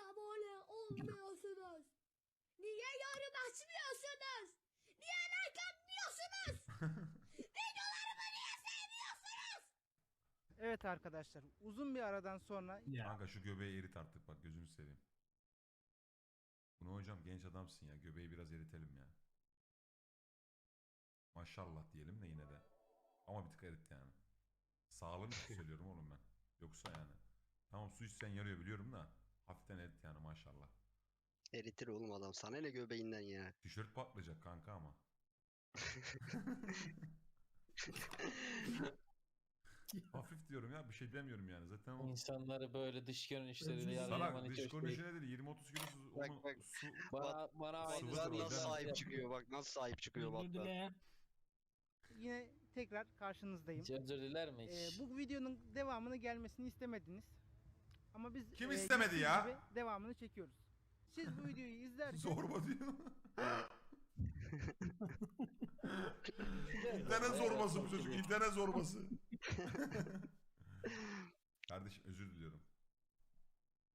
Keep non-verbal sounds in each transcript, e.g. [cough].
abone olmuyorsunuz? Niye yorum açmıyorsunuz? Niye like atmıyorsunuz? [laughs] Videolarımı niye sevmiyorsunuz? Evet arkadaşlar uzun bir aradan sonra Kanka şu göbeği erit artık bak gözünü seveyim. Bunu hocam genç adamsın ya göbeği biraz eritelim ya. Maşallah diyelim de yine de. Ama bir tık erit yani. Sağlığın için [laughs] söylüyorum oğlum ben. Yoksa yani. Tamam su içsen yarıyor biliyorum da. Hafiften erit yani maşallah. Eritir oğlum adam. Sana ne göbeğinden ya. Tişört patlayacak kanka ama. [laughs] Hafif diyorum ya bir şey demiyorum yani. Zaten o İnsanları böyle dış görünüşleriyle salak yargılaman hiç dış hoş değil. görünüşüne değil 20-30 kilosu Bak, onu bak. su Bana, bana aynı Sıvı Bak sıvı nasıl canım. sahip çıkıyor bak nasıl sahip çıkıyor bak. bak. yine tekrar karşınızdayım. Hiç özür diler mi Ee, hiç? bu videonun devamını gelmesini istemediniz. Ama biz Kim e, istemedi ya? gibi devamını çekiyoruz. Siz bu videoyu izlerken [laughs] Zorba diyor. [laughs] İnternet zorbası bu çocuk. internet zorbası. [laughs] Kardeşim özür diliyorum.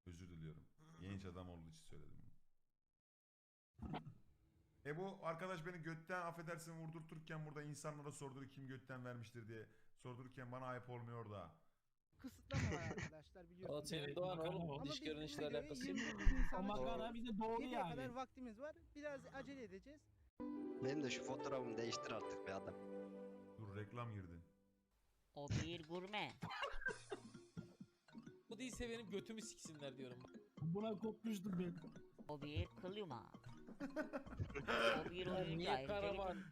Özür diliyorum. Genç adam olduğu için söyledim bunu. E bu arkadaş beni götten affedersin vurdurturken burada insanlara sorduğu kim götten vermiştir diye sordururken bana ayıp olmuyor da. Kısıtlama var arkadaşlar O biliyorsunuz. senin doğan oğlum Ama dış biz bu görünüşle videoyu alakası 20 yok. Nisan'a makara bir de doğru Geceye kadar yani. vaktimiz var. Biraz acele edeceğiz. Benim de şu fotoğrafımı değiştir artık be adam. Dur reklam girdi. O bir gurme. Bu değilse benim götümü siksinler diyorum. Buna kopmuştum ben. O bir yumağı. O [laughs] bir niye niye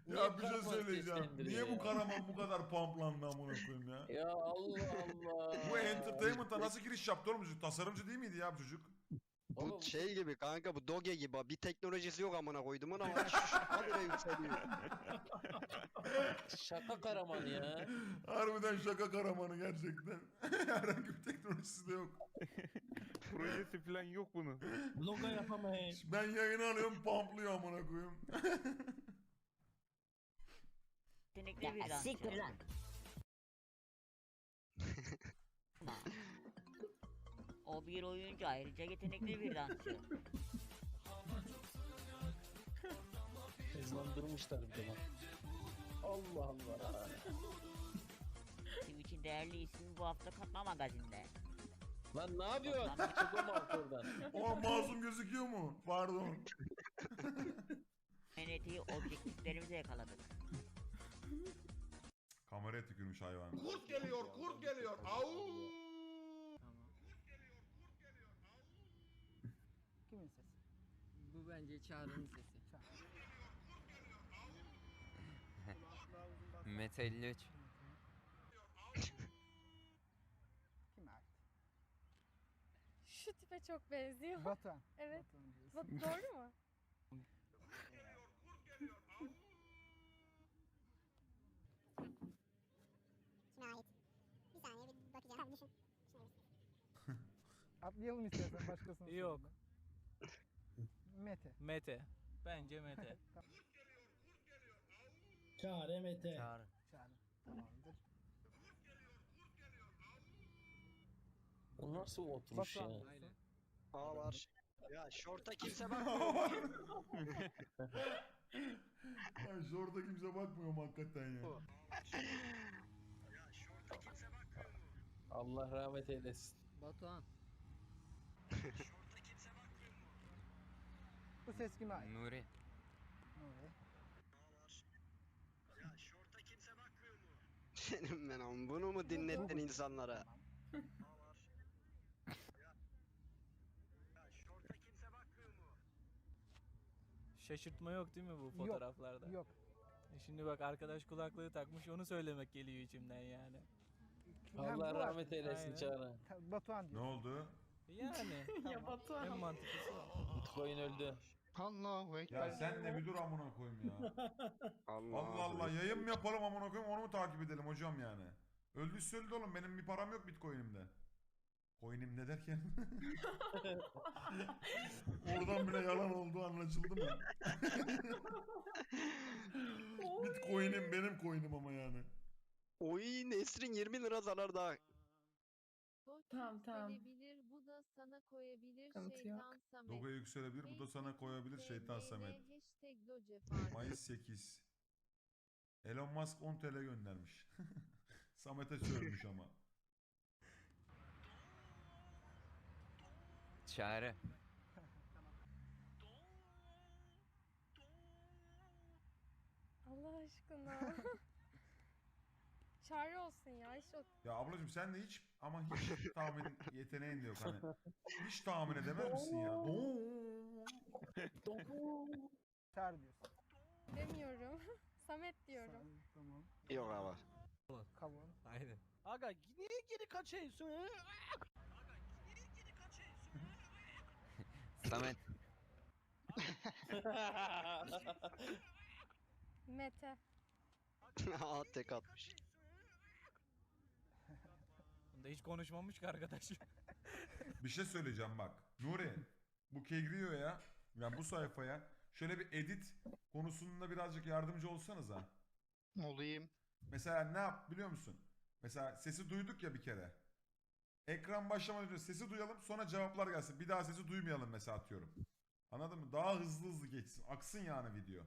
Ya bir şey söyleyeceğim. seslendiriyor Niye bu ya? karaman bu kadar pamplandı amına koyayım ya? Ya Allah Allah. Bu entertainment'a nasıl giriş yaptı oğlum çocuk? Tasarımcı değil miydi ya bu çocuk? Bu Oğlum, şey gibi kanka bu doge gibi bir teknolojisi yok amına koyduğumun ama şu [laughs] habire yükseliyor. [laughs] şaka Karaman ya. Harbiden şaka karamanı gerçekten. [laughs] Herhangi bir teknolojisi de yok. Projesi falan yok bunun. Logo yapamayız. Ben yayını alıyorum pamplıyor amına koyayım. yetenekli bir dansçı. O bir oyuncu ayrıca yetenekli bir dansçı. Hızlandırmışlar bir de bak. Allah Allah. Twitch'in değerli ismi bu hafta Katma Magazin'de. Lan ne yapıyorsun? Çık o oradan. O masum gözüküyor mu? Pardon. [laughs] MNT'yi objektiflerimize yakaladık. Kameraya tükürmüş hayvan. Kurt geliyor, kurt geliyor. Au! Kimin sesi? Bu bence Çağrı'nın [laughs] sesi. Mete 53. Kime ait? Şu tipe çok benziyor. Batuhan. [laughs] Evet. Batuhan diyorsun. Doğru mu? Kime ait? Bir saniye bir bakacağım. Tamam düşün. Atlayalım istersen başkasını. Yok. Mete. Mete. Bence Mete. [laughs] Çağrı Mete. Çağrı. Tamamdır. Bu nasıl oturuş ya? Aynen. Aa var. Ya şorta kimse bakmıyor. [laughs] Ay şurada kimse bakmıyor mu hakikaten ya. ya şorta kimse bakmıyor mu? Allah rahmet eylesin. Batuhan. Şorta kimse bakmıyor mu? Bu ses kime ait? Nuri. Nuri. Ya şorta kimse bakmıyor mu? Senin ben am bunu mu dinlettin insanlara? Ya. Ya şorta kimse bakmıyor mu? Şaşırtma yok değil mi bu fotoğraflarda? Yok. E Şimdi bak arkadaş kulaklığı takmış onu söylemek geliyor içimden yani. Allah bu rahmet eylesin Aynen. Çağrı. Ta- Batuhan Ne diyor. oldu? Yani. [laughs] Ya Batuhan. en mantıklısı o. Bitcoin öldü. Allahu Ya sen de bir dur amına koyayım ya. [laughs] Allah Allah Allah yayın mı yapalım amına koyayım onu mu takip edelim hocam yani? Öldüyse öldü oğlum benim bir param yok bitcoin'imde. Coin'im ne derken? [laughs] Oradan bile yalan olduğu anlaşıldı mı? Bitcoin'im benim coin'im ama yani. Oy Nesrin 20 lira zarar daha. Tamam tamam. Da sana koyabilir yok. şeytan Samet. Doge yükselebilir. Bu da sana koyabilir şeytan Samet. Hashtag Doge Farm. Mayıs 8. Elon Musk 10 TL göndermiş. [laughs] Samet'e sövmüş ama. Çare. Allah aşkına. [laughs] Çare olsun ya. Hiç o... Ya ablacığım sen de hiç ama hiç tahmin yeteneğin de yok hani. Hiç tahmin edemez misin ya? Çağır diyorsun. demiyorum. [laughs] Samet diyorum. Tamam. Yok ama. Kavun. Aynen. Aga niye geri kaçıyorsun? [laughs] Samet. Mete. [laughs] Aa tek atmış. Bunda hiç konuşmamış ki arkadaş. [laughs] Bir şey söyleyeceğim bak. Nuri bu Kegrio'ya yani bu sayfaya şöyle bir edit konusunda birazcık yardımcı olsanız ha. Olayım. Mesela ne yap biliyor musun? Mesela sesi duyduk ya bir kere. Ekran başlamadan önce sesi duyalım sonra cevaplar gelsin. Bir daha sesi duymayalım mesela atıyorum. Anladın mı? Daha hızlı hızlı geçsin. Aksın yani video.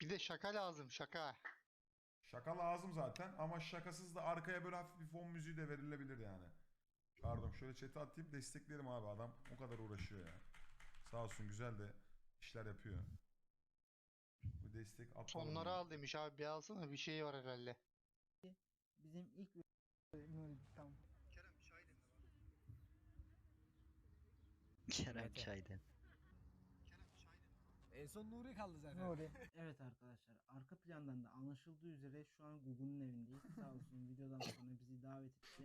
Bir de şaka lazım şaka. Şaka lazım zaten ama şakasız da arkaya böyle hafif bir fon müziği de verilebilir yani. Pardon şöyle chat'e atayım desteklerim abi adam o kadar uğraşıyor ya. Sağ olsun güzel de işler yapıyor. Bu destek atalım. Sonları ya. al demiş abi bir alsana bir şey var herhalde. Bizim ilk tamam. Kerem Çayden. En son Nuri kaldı zaten. Nuri. [laughs] Evet arkadaşlar arka plandan da anlaşıldığı üzere şu an Google'un evindeyiz. Sağ olsun videodan sonra bizi davet etti.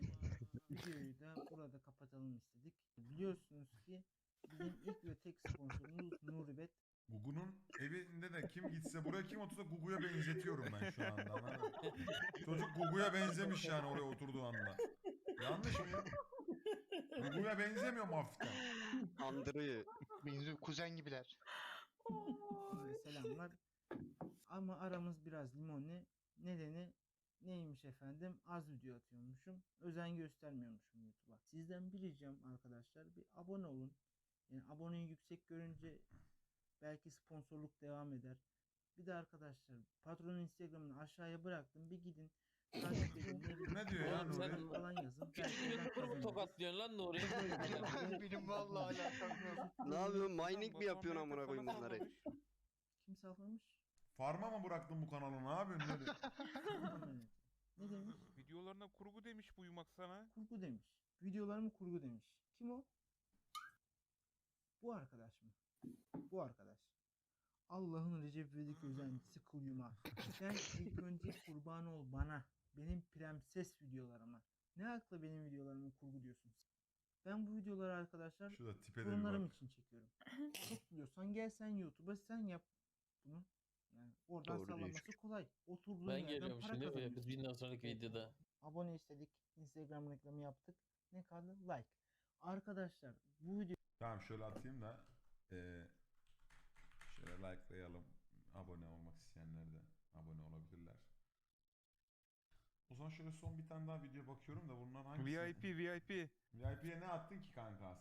Videoyu da burada kapatalım istedik. Biliyorsunuz ki bizim ilk ve tek sponsorumuz Nuribet. Gugu'nun evinde de kim gitse buraya kim otursa Gugu'ya benzetiyorum ben şu anda. anladın? Çocuk Gugu'ya benzemiş yani oraya oturduğu anda. Yanlış mı? Gugu'ya benzemiyor mu hafiften? Andırıyor. Benziyor kuzen gibiler. Selamlar. Ama aramız biraz limonlu. Nedeni neymiş efendim? Az video atıyormuşum. Özen göstermiyormuşum YouTube'a. Sizden bir ricam arkadaşlar bir abone olun. Yani aboneyi yüksek görünce belki sponsorluk devam eder. Bir de arkadaşlar patronun Instagram'ını aşağıya bıraktım. Bir gidin. [laughs] takip edin, falan Nuri? Falan yazın. Belki oradan kazanırız. Tokatlıyorsun lan Nuri. Benim vallahi alakam yok. Ne yapıyorsun? Mining mi yapıyorsun amına koyayım bunları? Kim sallamış? Farma mı bıraktın bu kanalı ne yapıyorsun? Nuri? [laughs] ne demiş? Videolarına kurgu demiş bu yumak sana. Kurgu demiş. Videolarımı kurgu demiş. Kim o? Bu arkadaş mı? Bu arkadaş. Allah'ın Recep İvedik [laughs] özentisi kıl yumağı. Sen ilk önce kurban ol bana. Benim prenses videolarıma. Ne akla benim videolarımı kurgu diyorsun? Ben bu videoları arkadaşlar Şurada tipe de bir torunlarım bak. için çekiyorum. Çok biliyorsan gel sen YouTube'a sen yap bunu. Yani oradan Doğru diyor sallaması çocuk. kolay. Oturduğun Ben yerden geliyorum para şimdi. kazanıyorsun. Biz bundan sonraki videoda. Abone istedik. Instagram reklamı yaptık. Ne kaldı? Like. Arkadaşlar bu video Tamam şöyle atayım da eee şöyle likelayalım. Abone olmak isteyenler de abone olabilirler. O zaman şöyle son bir tane daha video bakıyorum da bunlar hangisi? VIP VIP. VIP'ye ne attın ki kankas?